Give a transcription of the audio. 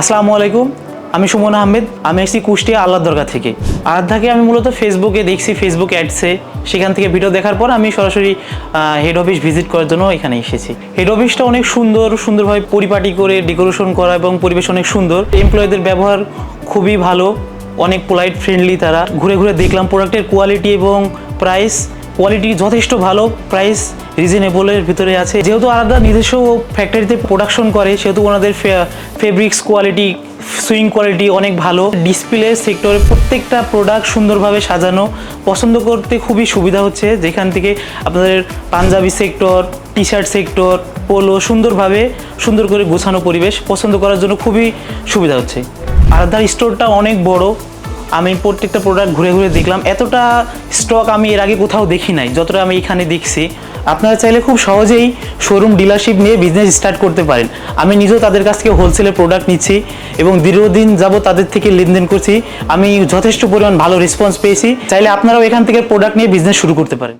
আসসালামু আলাইকুম, আমি সুমন আহমেদ, আমি এসেছি কুষ্টিয়া আল্লাহ দরগা থেকে। আরাধ্যাকে আমি মূলত ফেসবুকে দেখছি ফেসবুক অ্যাডসে সেখান থেকে ভিডিও দেখার পর আমি সরাসরি হেড অফিস ভিজিট করার জন্য এখানে এসেছি। হেড অফিসটা অনেক সুন্দর, সুন্দরভাবে পরিপাটি করে ডেকোরেশন করা এবং পরিবেশ অনেক সুন্দর। এমপ্লয়ীদের ব্যবহার খুবই ভালো, অনেক পোলাইট ফ্রেন্ডলি তারা। ঘুরে ঘুরে দেখলাম প্রোডাক্টের কোয়ালিটি এবং প্রাইস কোয়ালিটি যথেষ্ট ভালো প্রাইস রিজনেবলের ভিতরে আছে। যেহেতু আলাদা নিজস্ব ফ্যাক্টরিতে প্রোডাকশন করে, সেহেতু ওনাদের ফেব্রিক্স কোয়ালিটি সুইং কোয়ালিটি অনেক ভালো। ডিসপ্লে সেক্টরে প্রত্যেকটা প্রোডাক্ট সুন্দরভাবে সাজানো, পছন্দ করতে খুবই সুবিধা হচ্ছে। যেখান থেকে আপনাদের Punjabi sector T shirt sector polo সুন্দরভাবে সুন্দর করে গোছানো পরিবেশ পছন্দ করার জন্য খুবই সুবিধা হচ্ছে। আলাদার স্টোরটা অনেক বড় আমি প্রত্যেকটা প্রোডাক্ট ঘুরে ঘুরে দেখলাম। এতটা স্টক আমি এর আগে কোথাও দেখি নাই, যতটা আমি এখানে দেখছি। আপনারা চাইলে খুব সহজেই শোরুম ডিলারশিপ নিয়ে বিজনেস স্টার্ট করতে পারেন। আমি নিজেও তাদের কাছ থেকে হোলসেলে প্রোডাক্ট নিচ্ছি এবং দীর্ঘদিন যাব তাদের থেকে লেনদেন করছি। আমি যথেষ্ট পরিমাণ ভালো রেসপন্স পেয়েছি। চাইলে আপনারাও এখান থেকে প্রোডাক্ট নিয়ে বিজনেস শুরু করতে পারেন।